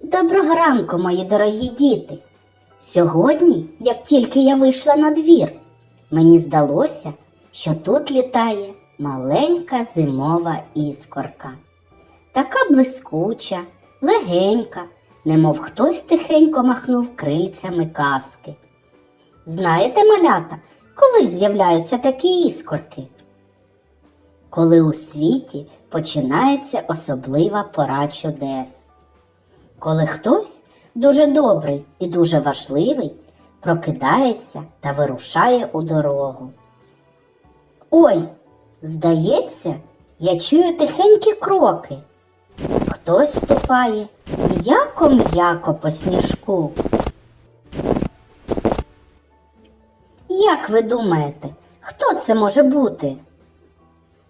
Доброго ранку, мої дорогі діти. Сьогодні, як тільки я вийшла на двір, мені здалося, що тут літає маленька зимова іскорка. Така блискуча, легенька, немов хтось тихенько махнув крильцями казки. Знаєте, малята, коли з'являються такі іскорки? Коли у світі починається особлива пора чудес коли хтось дуже добрий і дуже важливий прокидається та вирушає у дорогу. Ой, здається, я чую тихенькі кроки. Хтось ступає м'яко-м'яко по сніжку. Як ви думаєте, хто це може бути?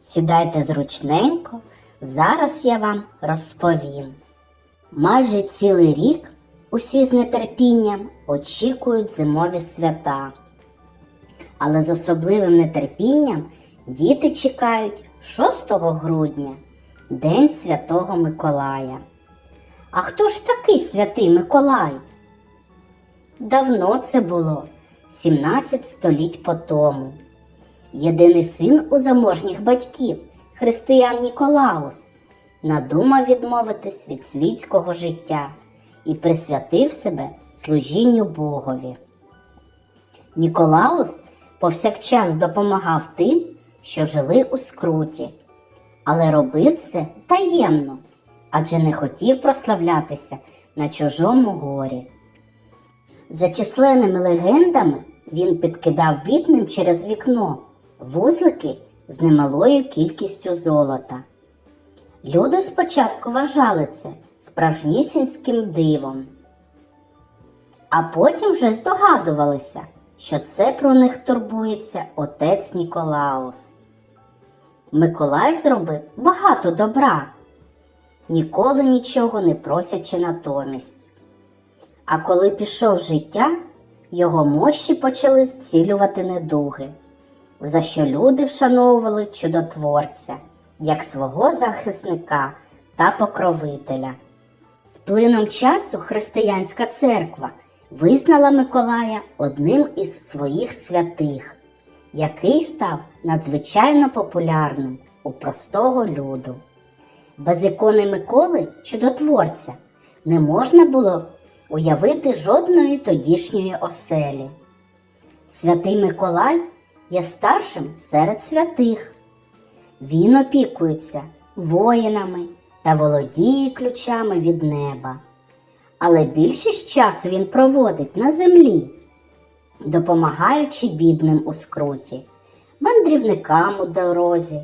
Сідайте зручненько, зараз я вам розповім. Майже цілий рік усі з нетерпінням очікують зимові свята. Але з особливим нетерпінням діти чекають 6 грудня, День Святого Миколая. А хто ж такий святий Миколай? Давно це було, 17 століть по тому. Єдиний син у заможніх батьків, християн Ніколаус, надумав відмовитись від світського життя і присвятив себе служінню Богові. Ніколаус повсякчас допомагав тим, що жили у скруті, але робив це таємно, адже не хотів прославлятися на чужому горі. За численними легендами він підкидав бідним через вікно вузлики з немалою кількістю золота. Люди спочатку вважали це справжнісінським дивом, а потім вже здогадувалися, що це про них турбується отець Ніколаус. Миколай зробив багато добра, ніколи нічого не просячи натомість. А коли пішов життя, його мощі почали зцілювати недуги, за що люди вшановували чудотворця як свого захисника та покровителя. З плином часу християнська церква визнала Миколая одним із своїх святих, який став надзвичайно популярним у простого люду. Без ікони Миколи, чудотворця, не можна було уявити жодної тодішньої оселі. Святий Миколай є старшим серед святих. Він опікується воїнами та володіє ключами від неба. Але більшість часу він проводить на землі, допомагаючи бідним у скруті, мандрівникам у дорозі,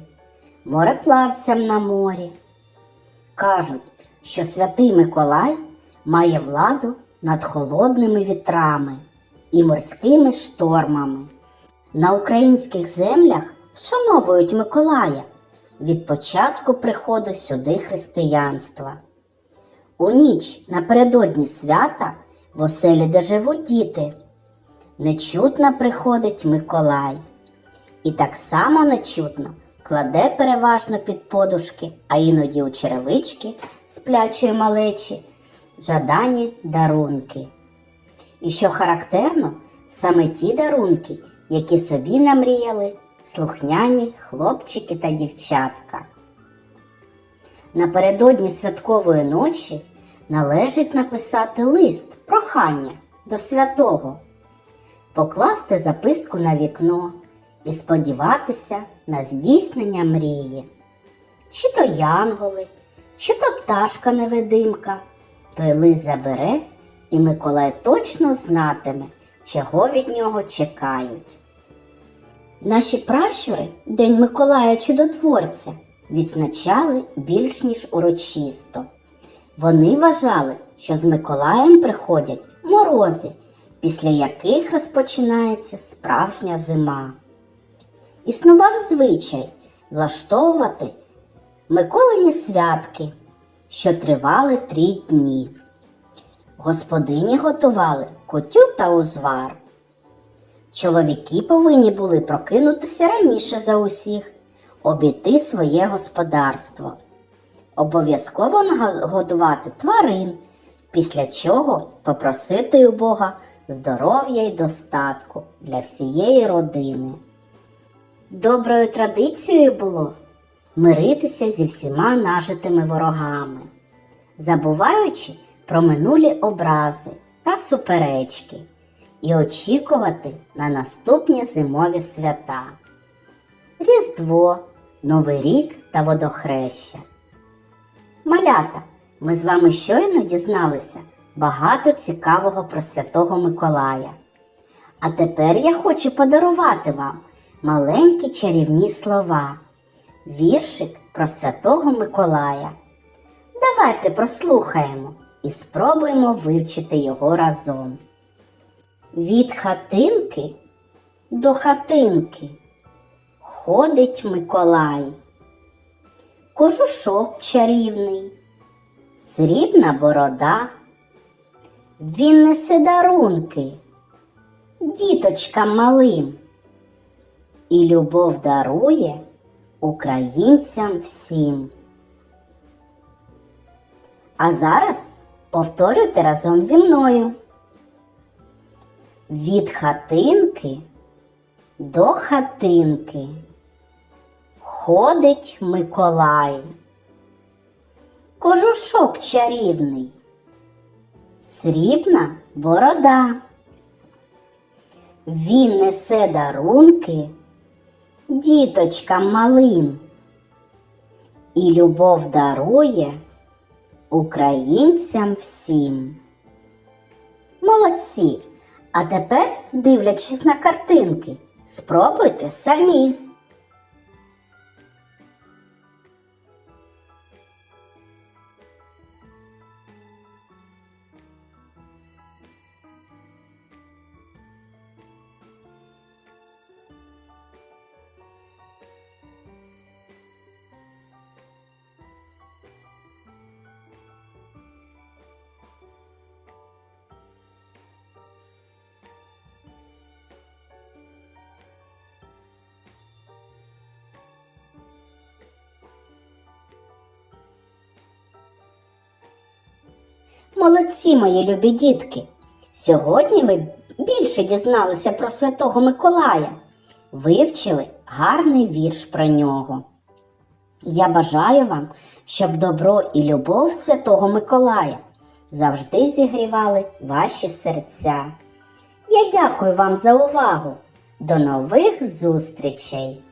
мореплавцям на морі. Кажуть, що святий Миколай має владу над холодними вітрами і морськими штормами. На українських землях вшановують Миколая від початку приходу сюди християнства. У ніч напередодні свята в оселі, де живуть діти, нечутно приходить Миколай. І так само нечутно кладе переважно під подушки, а іноді у черевички сплячої малечі жадані дарунки. І що характерно, саме ті дарунки, які собі намріяли слухняні хлопчики та дівчатка. Напередодні святкової ночі належить написати лист прохання до святого, покласти записку на вікно і сподіватися на здійснення мрії. Чи то янголи, чи то пташка невидимка, той лист забере, і Миколай точно знатиме, чого від нього чекають. Наші пращури День Миколая Чудотворця відзначали більш ніж урочисто. Вони вважали, що з Миколаєм приходять морози, після яких розпочинається справжня зима. Існував звичай влаштовувати Миколині святки, що тривали три дні. Господині готували кутю та узвар. Чоловіки повинні були прокинутися раніше за усіх, обійти своє господарство. Обов'язково нагодувати тварин, після чого попросити у Бога здоров'я й достатку для всієї родини. Доброю традицією було миритися зі всіма нажитими ворогами, забуваючи про минулі образи та суперечки і очікувати на наступні зимові свята. Різдво, Новий рік та водохреща. Малята, ми з вами щойно дізналися багато цікавого про Святого Миколая. А тепер я хочу подарувати вам маленькі чарівні слова, віршик про Святого Миколая. Давайте прослухаємо і спробуємо вивчити його разом. Від хатинки до хатинки ходить Миколай. Кожушок чарівний, срібна борода. Він несе дарунки діточкам малим і любов дарує українцям всім. А зараз повторюйте разом зі мною. Від хатинки до хатинки ходить Миколай. Кожушок чарівний, срібна борода. Він несе дарунки діточкам малим і любов дарує українцям всім. Молодці! А тепер, дивлячись на картинки, спробуйте самі. Молодці, мої любі дітки! Сьогодні ви більше дізналися про Святого Миколая, вивчили гарний вірш про нього. Я бажаю вам, щоб добро і любов Святого Миколая завжди зігрівали ваші серця. Я дякую вам за увагу. До нових зустрічей!